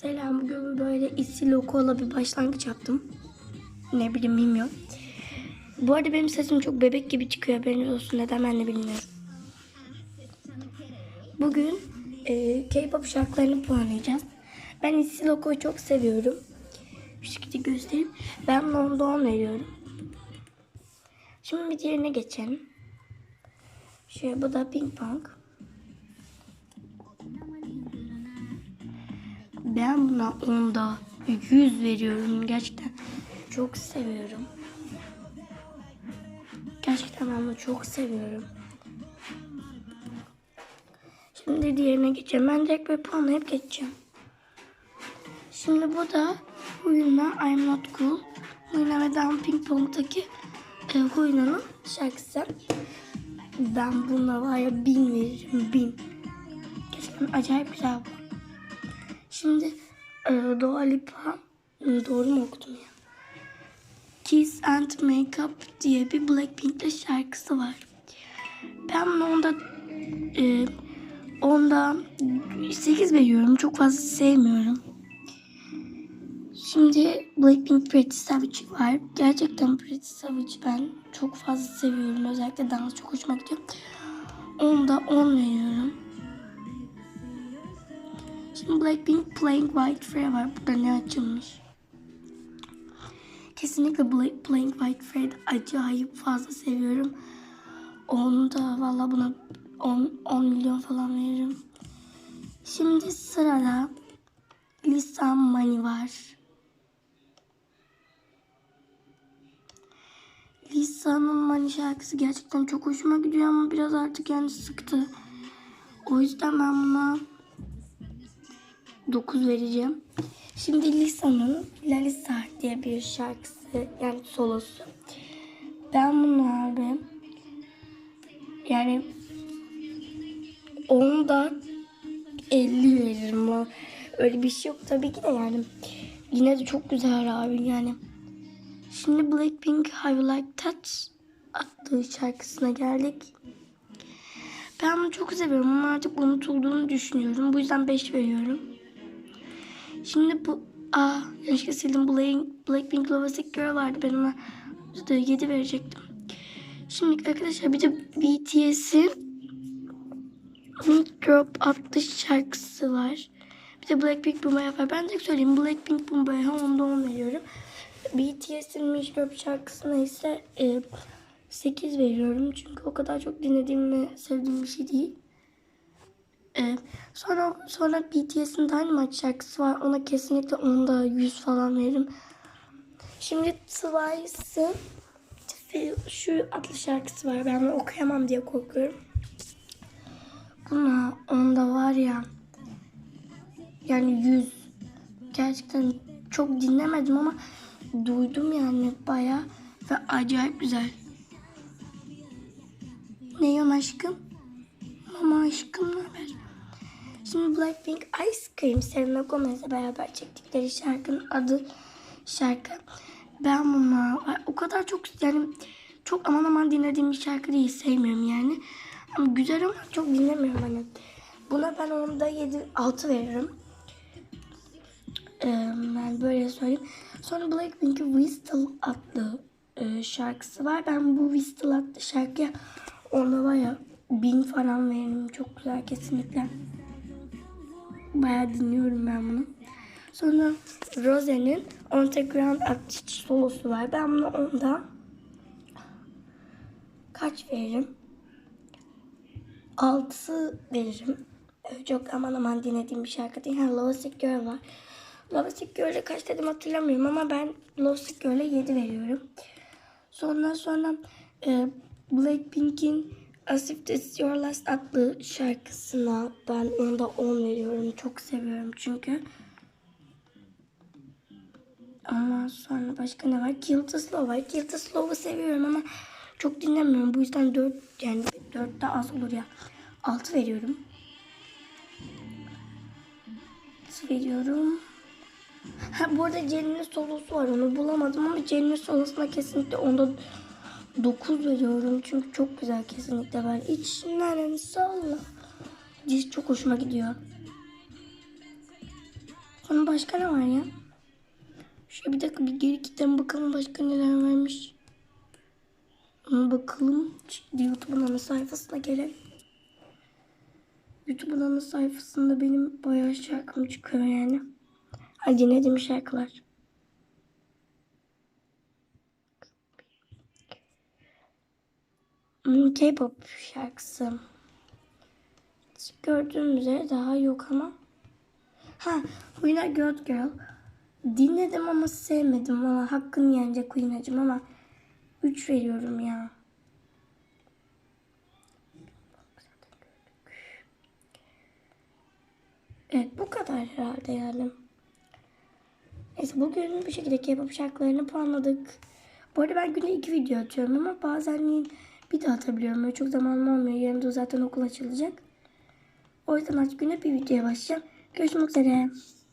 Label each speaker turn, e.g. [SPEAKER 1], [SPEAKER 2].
[SPEAKER 1] Selam. Bugün böyle isi lokola bir başlangıç yaptım. Ne bileyim bilmiyorum. Bu arada benim sesim çok bebek gibi çıkıyor. Haberiniz olsun. Neden ben de bilmiyorum. Bugün e, K-pop şarkılarını puanlayacağız. Ben isi lokoyu çok seviyorum. Bir şekilde göstereyim. Ben 10 veriyorum. Şimdi bir diğerine geçelim. Şöyle bu da Ping Pong. Ben buna onda 100 veriyorum. Gerçekten çok seviyorum. Gerçekten ben bunu çok seviyorum. Şimdi diğerine geçeceğim. Ben direkt böyle puanlayıp geçeceğim. Şimdi bu da Huyuna I'm Not Cool. Huyuna ve Down Ping Pong'daki e, Huyuna'nın şarkısı. Ben buna var ya bin veririm. Bin. Gerçekten acayip güzel bu. Şimdi e, Dua Lipa e, doğru mu okudum ya? Kiss and Makeup diye bir Blackpink'le şarkısı var. Ben onda e, onda 8 veriyorum. Çok fazla sevmiyorum. Şimdi Blackpink Pretty Savage var. Gerçekten Pretty Savage ben çok fazla seviyorum. Özellikle dans çok hoşuma gidiyor. Onda 10 veriyorum. Şimdi Blackpink Playing White Fire var. Burada ne açılmış? Kesinlikle Black, Playing White Fire'ı acayip fazla seviyorum. Onu da valla buna 10, 10 milyon falan veririm. Şimdi sırada Lisa Money var. Lisa'nın Money şarkısı gerçekten çok hoşuma gidiyor ama biraz artık yani sıktı. O yüzden ben buna 9 vereceğim. Şimdi Lisa'nın Lalisa diye bir şarkısı yani solosu. Ben bunu abi yani onu da 50 veririm. O- Öyle bir şey yok tabii ki de yani. Yine de çok güzel abi yani. Şimdi Blackpink How You Like That adlı şarkısına geldik. Ben bunu çok seviyorum ama artık unutulduğunu düşünüyorum. Bu yüzden 5 veriyorum. Şimdi bu... Aa yanlışlıkla sildim. Black, Blackpink Love Girl vardı. Ben ona 7 verecektim. Şimdi arkadaşlar bir de BTS'in Drop adlı şarkısı var. Bir de Blackpink Boombay'a var. Ben de söyleyeyim Blackpink Boombay'a onda 10 veriyorum. BTS'in Meet Drop şarkısına ise e, 8 veriyorum. Çünkü o kadar çok dinlediğim ve sevdiğim bir şey değil. Ee, sonra sonra BTS'in Dynamite şarkısı var. Ona kesinlikle onda 100 falan veririm. Şimdi Twice'ın şu adlı şarkısı var. Ben bunu okuyamam diye korkuyorum. Buna onda var ya yani 100 gerçekten çok dinlemedim ama duydum yani baya ve acayip güzel. Neon aşkım? Mama aşkım ne haber? Şimdi Blackpink Ice Cream Selena Gomez'le beraber çektikleri şarkının adı şarkı. Ben bunu o kadar çok yani çok aman aman dinlediğim bir şarkı değil sevmiyorum yani. Ama güzel ama çok dinlemiyorum hani. Buna ben onda 7 6 veririm. Ee, ben böyle söyleyeyim. Sonra Blackpink'in Whistle adlı e, şarkısı var. Ben bu Whistle adlı şarkıya onda var ya bin falan veririm. Çok güzel kesinlikle. Bayağı dinliyorum ben bunu. Sonra Rose'nin On The Ground adlı solosu var. Ben bunu onda kaç veririm? 6 veririm. Çok aman aman dinlediğim bir şarkı değil. Ha, Love Sick Girl var. Love Sick Girl'e kaç dedim hatırlamıyorum ama ben Love Sick Girl'e 7 veriyorum. Sonra sonra e, Blackpink'in As If This Is Your Last adlı şarkısına ben onda 10 veriyorum. Çok seviyorum çünkü. Ondan sonra başka ne var? Kill the Slow var. Kill the Slow'u seviyorum ama çok dinlemiyorum. Bu yüzden 4 yani 4 de az olur ya. 6 veriyorum. 6 veriyorum. Ha bu arada Jenny'nin solosu var. Onu bulamadım ama Jenny'nin solosuna kesinlikle onda 9 veriyorum. Çünkü çok güzel kesinlikle var. İçinden solla. Diz çok hoşuma gidiyor. Sonra başka ne var ya? Şöyle bir dakika bir geri gidelim bakalım başka neler varmış. Ona bakalım. Şimdi YouTube'un ana sayfasına gelelim. YouTube'un ana sayfasında benim bayağı şarkım çıkıyor yani. Hadi dinlediğim şarkılar. K-pop şarkısı. Gördüğünüz üzere daha yok ama. Ha, Huyna Girl Girl. Dinledim ama sevmedim valla. Hakkını yenecek Huyna'cım ama 3 veriyorum ya. Evet bu kadar herhalde yani. Neyse bugün bir şekilde K-pop şarkılarını puanladık. Bu arada ben günde iki video atıyorum ama bazen bir de atabiliyorum. Böyle çok zamanım olmuyor. Yarın da zaten okul açılacak. O yüzden artık güne bir videoya başlayacağım. Görüşmek üzere.